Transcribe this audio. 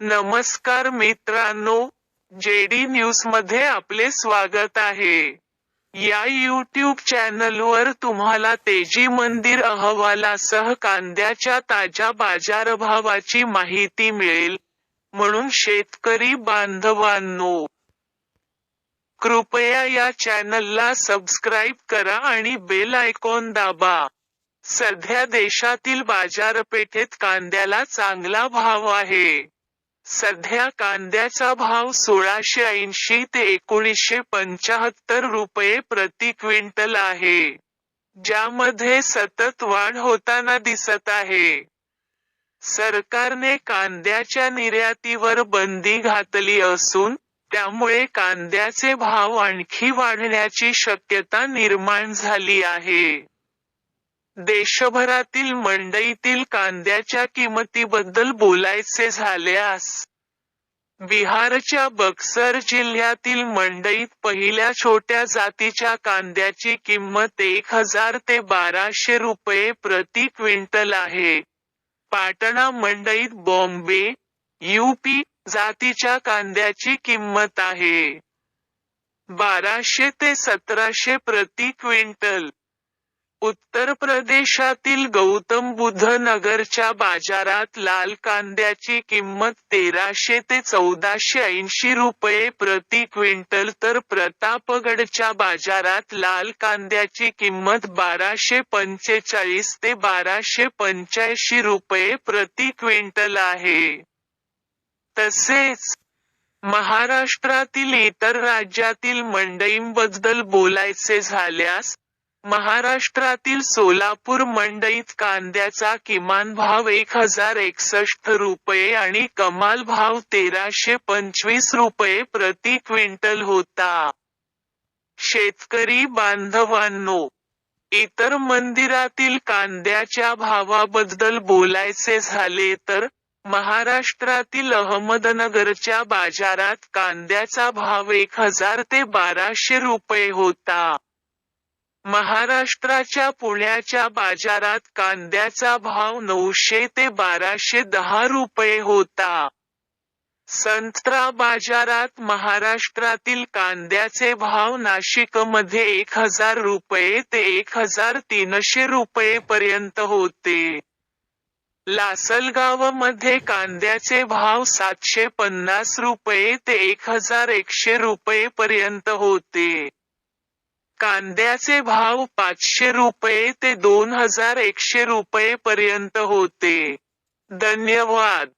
नमस्कार मित्रांनो जेडी न्यूजमध्ये आपले स्वागत आहे. या यूट्यूब चॅनलवर तुम्हाला तेजी मंदिर अहवालासह कांद्याच्या ताज्या बाजारभावाची माहिती मिळेल म्हणून शेतकरी बांधवांनो. कृपया या चॅनलला सबस्क्राईब करा आणि बेल आयकॉन दाबा. सध्या देशातील बाजारपेठेत कांद्याला चांगला भाव आहे. सध्या कांद्याचा भाव सोळाशे ऐंशी ते एकोणीसशे पंचाहत्तर रुपये प्रति क्विंटल आहे ज्यामध्ये सतत वाढ होताना दिसत आहे. सरकारने कांद्याच्या निर्यातीवर बंदी घातली असून त्यामुळे कांद्याचे भाव आणखी वाढण्याची शक्यता निर्माण झाली आहे. देशभरातील मंडईतील कांद्याच्या किमतीबद्दल बोलायचे झाल्यास बिहारच्या बक्सर जिल्ह्यातील मंडईत पहिल्या छोट्या जातीच्या कांद्याची किंमत एक हजार ते बाराशे रुपये प्रति क्विंटल आहे. पाटणा मंडईत बॉम्बे यूपी जातीच्या कांद्याची किंमत आहे. बाराशे ते सतराशे प्रति क्विंटल. उत्तर प्रदेशातील गौतम बुद्ध नगरच्या बाजारात लाल कांद्याची किंमत तेराशे ते चौदाशे ऐंशी रुपये प्रति क्विंटल तर प्रतापगडच्या बाजारात लाल कांद्याची किंमत बाराशे पंचेचाळीस ते बाराशे पंच्याऐंशी रुपये प्रति क्विंटल आहे. तसेच महाराष्ट्रातील इतर राज्यातील मंडईंबद्दल बोलायचे झाल्यास महाराष्ट्रातील सोलापूर मंडईत कांद्याचा किमान भाव एक हजार एकसष्ट रुपये आणि कमाल भाव तेराशे पंचवीस रुपये प्रति क्विंटल होता. शेतकरी बांधवांनो इतर मंदिरातील कांद्याच्या भावाबद्दल बोलायचे झाले तर महाराष्ट्रातील अहमदनगरच्या बाजारात कांद्याचा भाव एक हजार ते बाराशे रुपये होता. महाराष्ट्राच्या पुण्याच्या बाजारात कांद्याचा भाव नऊशे ते बाराशे दहा रुपये होता. संत्रा बाजारात महाराष्ट्रातील कांद्याचे भाव नाशिकमध्ये एक हजार रुपये ते एक हजार तीनशे रुपये पर्यंत होते. लासलगावमध्ये कांद्याचे भाव सातशे पन्नास रुपये ते एक हजार एकशे रुपये पर्यंत होते. कांद्याचे भाव पाचशे रुपये ते दोन हजार एकशे रुपये पर्यंत होते. धन्यवाद.